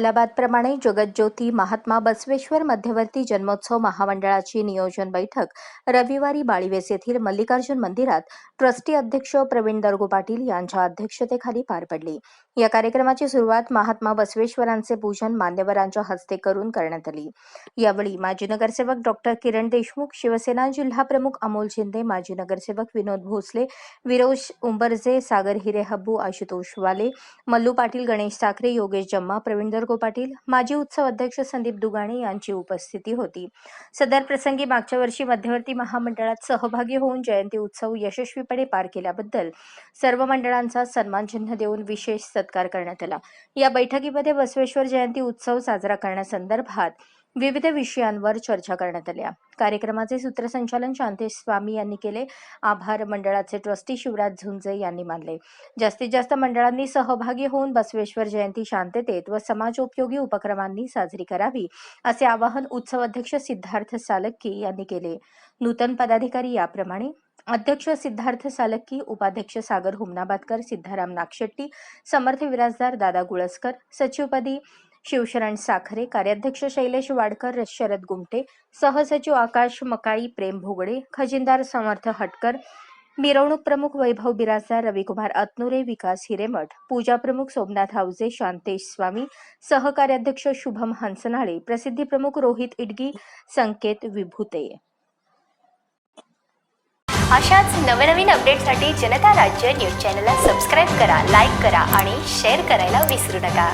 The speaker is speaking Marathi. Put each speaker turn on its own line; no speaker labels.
सालाबादप्रमाणे जगज्योती महात्मा बसवेश्वर मध्यवर्ती जन्मोत्सव महामंडळाची नियोजन बैठक रविवारी बाळीवेस येथील मल्लिकार्जुन मंदिरात ट्रस्टी अध्यक्ष प्रवीण दर्गो पाटील यांच्या अध्यक्षतेखाली पार पडली. या कार्यक्रमाची सुरुवात महात्मा बसवेश्वरांचे पूजन मान्यवरांच्या हस्ते करून करण्यात आली. यावेळी माजी नगरसेवक डॉक्टर किरण देशमुख शिवसेना जिल्हा प्रमुख अमोल शिंदे माजी नगरसेवक विनोद भोसले विरोज उंबरजे सागर हिरे हब्बू आशुतोष वाले मल्लू पाटील गणेश साखरे योगेश जम्मा प्रवीण दर्गो पाटील माजी उत्सव अध्यक्ष संदीप दुगाणे यांची उपस्थिती होती. सदर प्रसंगी मागच्या वर्षी मध्यवर्ती महामंडळात सहभागी होऊन जयंती उत्सव यशस्वीपणे पार केल्याबद्दल सर्व मंडळांचा सन्मान चिन्ह देऊन विशेष सत्कार करण्यात आला. या बैठकीमध्ये बसवेश्वर जयंती उत्सव साजरा करण्यासंदर्भात विविध विषयांवर चर्चा करण्यात आल्या कार्यक्रमाचे सूत्रसंचालन शांतेश स्वामी यांनी केले. आभार मंडळाचे ट्रस्टी शिवराज झुंजे यांनी मानले. जास्तीत जास्त मंडळांनी सहभागी होऊन बसवेश्वर जयंती शांततेत व समाजोपयोगी उपक्रमांनी साजरी करावी असे आवाहन उत्सव अध्यक्ष सिद्धार्थ सालक्की यांनी केले. नूतन पदाधिकारी याप्रमाणे अध्यक्ष सिद्धार्थ सालक्की उपाध्यक्ष सागर हुमनाबादकर सिद्धाराम नागशेट्टी समर्थ विराजदार दादा गुळसकर सचिवपदी शिवशरण साखरे कार्याध्यक्ष शैलेश वाडकर शरद गुमटे सहसचिव आकाश मकाई प्रेम भोगडे खजिनदार समर्थ हटकर मिरवणूक प्रमुख वैभव बिराजदार रविकुमार अतनुरे विकास हिरेमठ पूजा प्रमुख सोमनाथ हावजे शांतेश स्वामी सहकार्याध्यक्ष शुभम हंसनाळे प्रसिद्धी प्रमुख रोहित इडगी संकेत विभूते.
अशाच नवनवीन अपडेटसाठी जनता राज्य न्यूज चॅनलला सबस्क्राईब करा लाईक करा आणि शेअर करायला विसरू नका.